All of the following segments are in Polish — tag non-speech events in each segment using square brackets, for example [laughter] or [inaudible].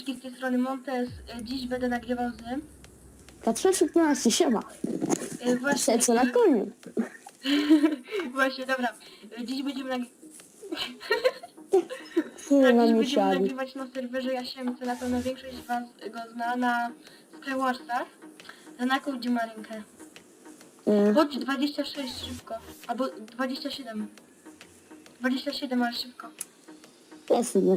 Siemaneczki z tej strony Montes. E, Dziś będę nagrywał z... K316, siema. e, Właśnie, Serce na koniu. [laughs] właśnie, dobra. E, Dziś będziemy, nag... Tak, dziś będziemy nagrywać na serwerze Jasiemce. Na pewno większość z Was go zna na Skywarsach. Na jaką gdzie ma rękę? E, Chodź 26 szybko. Albo 27. 27, ale szybko. Jestem na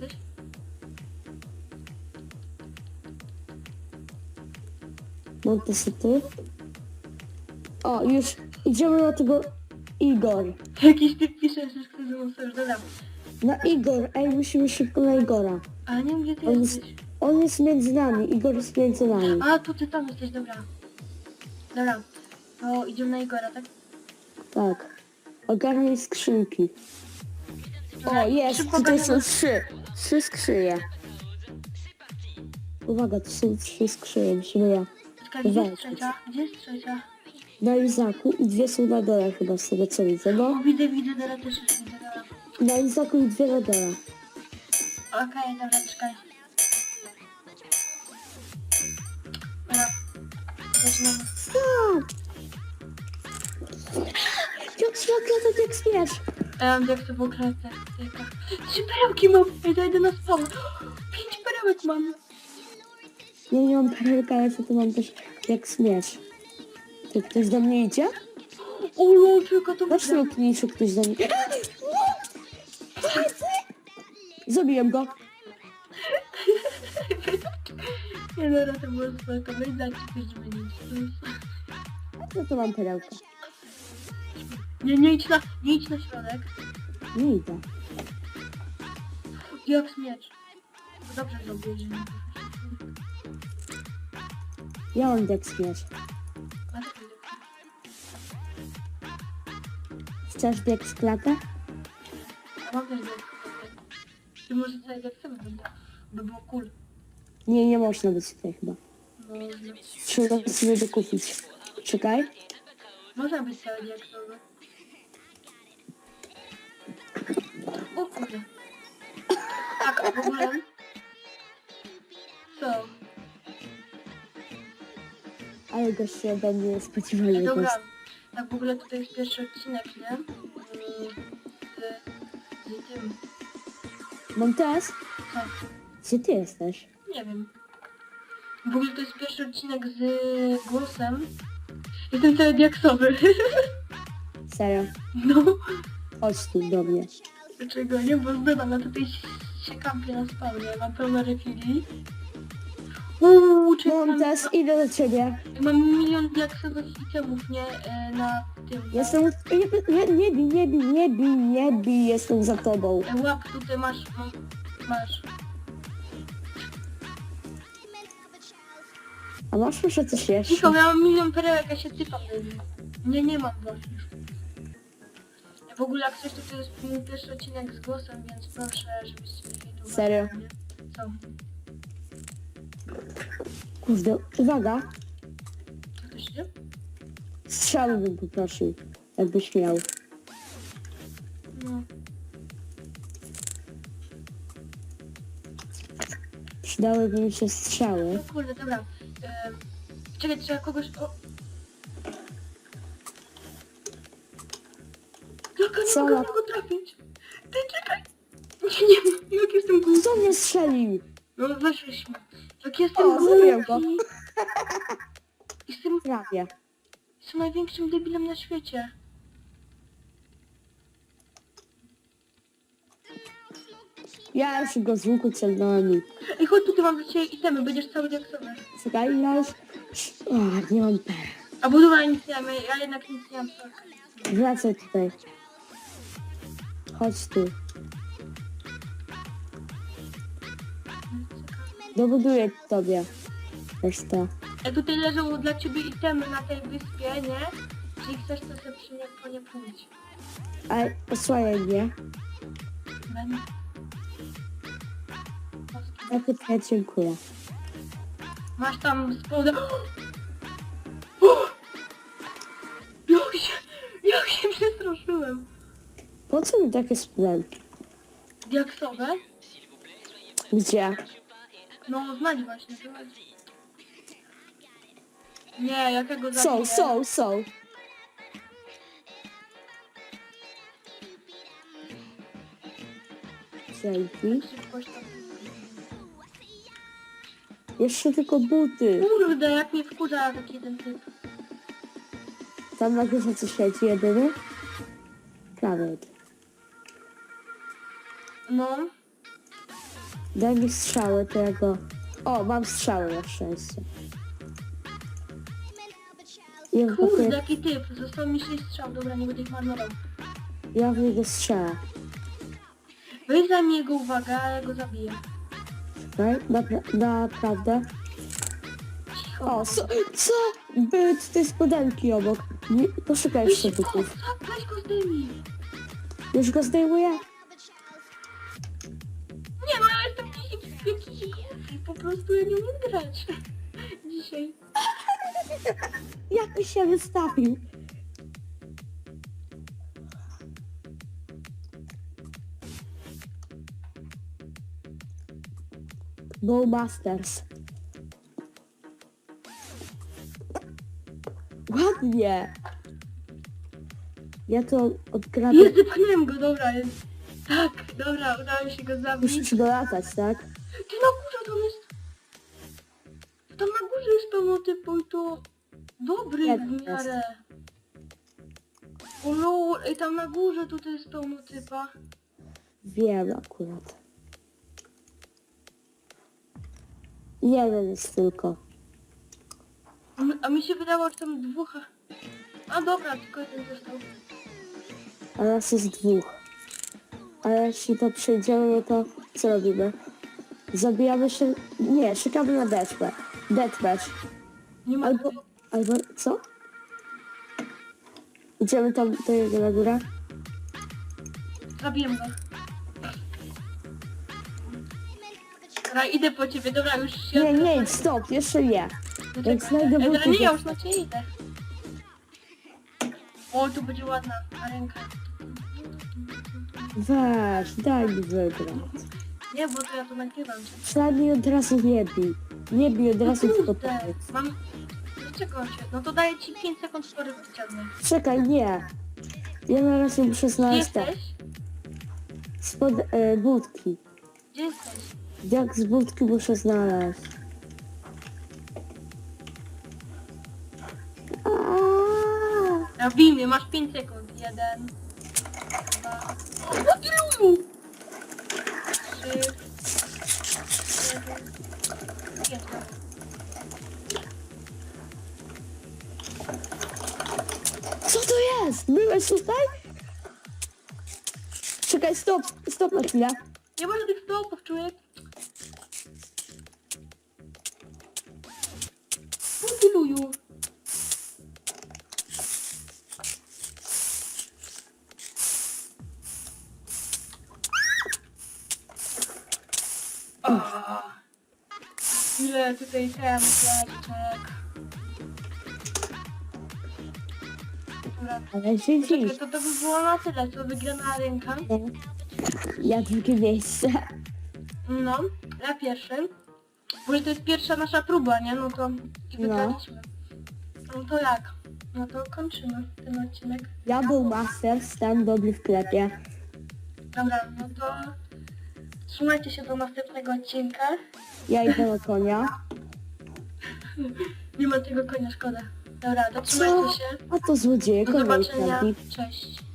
siedemce. Gdzie jesteś? Montesy ty. O, już idziemy na tego Igor. Jakiś typ pisze, że ze mną sojusz. Dobra. Na Igor, ej, musimy szybko na Igora. Ale nie wiem gdzie ty On jest, jesteś. on jest między nami, Igor jest między nami. A, to ty tam jesteś, dobra. Dobra, to idziemy na Igora, tak? Tak. Ogarnij skrzynki. Dobra, O, jest, szybko tutaj są trzy. Trzy skrzyje. Uwaga, to są trzy skrzyje, musimy ja. Czekaj, gdzie jest trzecia? Gdzie jest trzecia? Na Izaku i dwie są na dole chyba z tego co widzę, no. O, widzę, widzę, teraz też już widzę, dobra. Na Izaku i dwie na dole. Okej, dobra, czekaj. Dobra. Zaczynamy. Stop! [gasps] Jak światło, to jak śmiesz. Ja mam diaksową kratę. Trzy perełki mam! Ej, to idę na spawn. Pięć perełek mam. Ja nie mam perełka, ale co to mam też jak śmiesz. To ktoś do mnie idzie? O, lol, tylko to Weź widzę. czy ktoś do mnie... Zabiłem go. Nie, dobra, to było spoko. No i dać coś zmienić. No to mam perełkę. Nie, nie idź na, nie idź na środek. Nie idę. Jak miecz. To dobrze zrobiłeś, że nie Ja mam jak śmiesz. A to będzie. Chcesz z klatę? A mam też diaksową Ty może sobie diaksową będę. By było cool. Nie, nie można być tutaj chyba. No, no. Trzeba sobie dokupić. Czekaj. Można być cały diaksowy. O kurde. Tak, a w ogóle... Co? Ale goście ode mnie nie spodziewali Ej, dobra. Tak w ogóle tutaj jest pierwszy odcinek, nie? I z, z tym... Montes? Co? Gdzie ty jesteś? Nie wiem. W ogóle to jest pierwszy odcinek z głosem. Jestem cały diaksowy. Serio? No. Chodź tu do mnie. Dlaczego nie? Bo zbywam, ja tutaj się kampię na spawnie. Mam pełno refili. Uuu, czy mam, Montes, idę do ciebie. mam milion diaksowych itemów, nie? E, na tym. na- Jestem... Nie, nie, nie bij, nie bij, nie bij, nie bij, jestem za tobą. E, łap, tutaj masz, masz. A masz proszę coś jeszcze? Cicho, ja mam milion perełek, ja się typam. Nie, nie mam właśnie. W ogóle jak coś, to to jest mój pierwszy odcinek z głosem, więc proszę, żebyś sobie tu... Serio? Co? Kurde, uwaga. Co to się? Strzały bym poprosił, jakbyś miał. No. Przydałyby mi się strzały. No kurde, dobra. E, czekaj, trzeba kogoś... O. Jak nie Co? mogę go trafić? Ty czekaj! Nie wiem, jak jestem głupi. Kto mnie strzelił? No weszliśmy. Jak jestem O, zabiłem go. głupi. Jestem, Prawie. jestem największym debilem na świecie. Ja już go z łuku celnąłem. Ej, chodź tutaj, mam dla ciebie itemy, będziesz cały diaksowy. Czekaj, ja już... O, nie mam per. A budowa nic nie ja jednak nic nie mam. Wracaj tutaj. Chodź tu. Dobuduję tobie. Reszta. Ej, tutaj leżą dla ciebie itemy na tej wyspie, nie? Jeśli chcesz, to sobie przy nie, po nie pójść. Ale posłaj mnie. Będę. Jakie ja dziękuję. Masz tam spoda... O! Jak się, jak się przestraszyłem. Po co mi takie sprzęt? Diaksowe? Gdzie? No, znać właśnie, znać. Nie, jakiego zabiję? Są, są, są. Dzięki. Szybkość tam. Jeszcze tylko buty. Kurde, jak mnie wkurza taki jeden typ. Tam na górze co świeci jedyny? Prawie. No, Daj mi strzały, to ja go... O, mam strzały na szczęście. Ja w, kurde, jaki typ. Został mi 6 strzał, dobra, nie będę ich marnował. ja w niego strzelę. Weź za mnie jego uwagę, a ja go zabiję. Napra- naprawdę? O, co? co? Były tutaj spodenki obok. Nie, poszukaj jeszcze weź go zdejmij. Już go zdejmuję? Nie no, ja jestem jakiś, po prostu ja nie umiem grać. [laughs] Dzisiaj. [laughs] Jak mi się wystawił? Bowmasters. Ładnie. Ja to odgrabię. Jest, zepchnąłem go, dobra, jest. Tak, dobra, udało mi się go zabić. Musisz go latać, tak? Ty na górze tam jest... Tam na górze jest pełno typu i to... Dobry Jak w miarę. O lol, ej, tam na górze tutaj jest pełno typa. Wiem akurat. Jeden jest tylko. A mi, a mi się wydawało, że tam dwóch... a- A dobra, tylko jeden został. A nas jest dwóch. Ale jeśli to przejdziemy, no to co robimy? Zabijamy się... Nie, czekamy na deathmatch. Deathmatch. Nie ma... Albo... Albo... co? Idziemy tam do jego na górę? Zabiję go. Dobra, idę po ciebie, dobra, już się... Nie, nie, stop, jeszcze nie. Dlaczego? Jak znajdę Ej, dobra, buty, nie, ja to- już na ciebie idę. O, tu będzie ładna ręka. Weź, daj mi wygrać. Nie, bo to ja to nagrywam. Przynajmniej od razu nie bij. Nie bij od razu, tylko Kurde, powiedz. mam... Dlaczego cię? No to daję ci 5 sekund spory wyciągnę. Czekaj, nie. Ja na razie muszę Gdzie znaleźć te jesteś? spod e, budki. Gdzie jesteś? Jak z budki muszę znaleźć? Aaaa! Mnie, masz 5 sekund. Jeden, dwa... Ilu? Trzy, cztery, pięć. Co to jest? Byłeś tutaj? Czekaj, stop, stop na chwilę. Nie ma żadnych stopów, człowiek. Iluju. Ile tutaj ten pleczek. Dobra. Ale się dziś. To to by było na tyle, co wygrana ręka. Ja drugie miejsce. No, ja pierwszy. Bo to jest pierwsza nasza próba, nie? No to i wygraliśmy. No to jak? No to kończymy ten odcinek. Ja był master, stan dobry w klepie. Dobra, no to trzymajcie się do następnego odcinka. Ja idę na konia. Nie ma tego konia, szkoda. Dobra, to Co? trzymajcie się. A to złodzieje, Do konia zobaczenia. Cześć.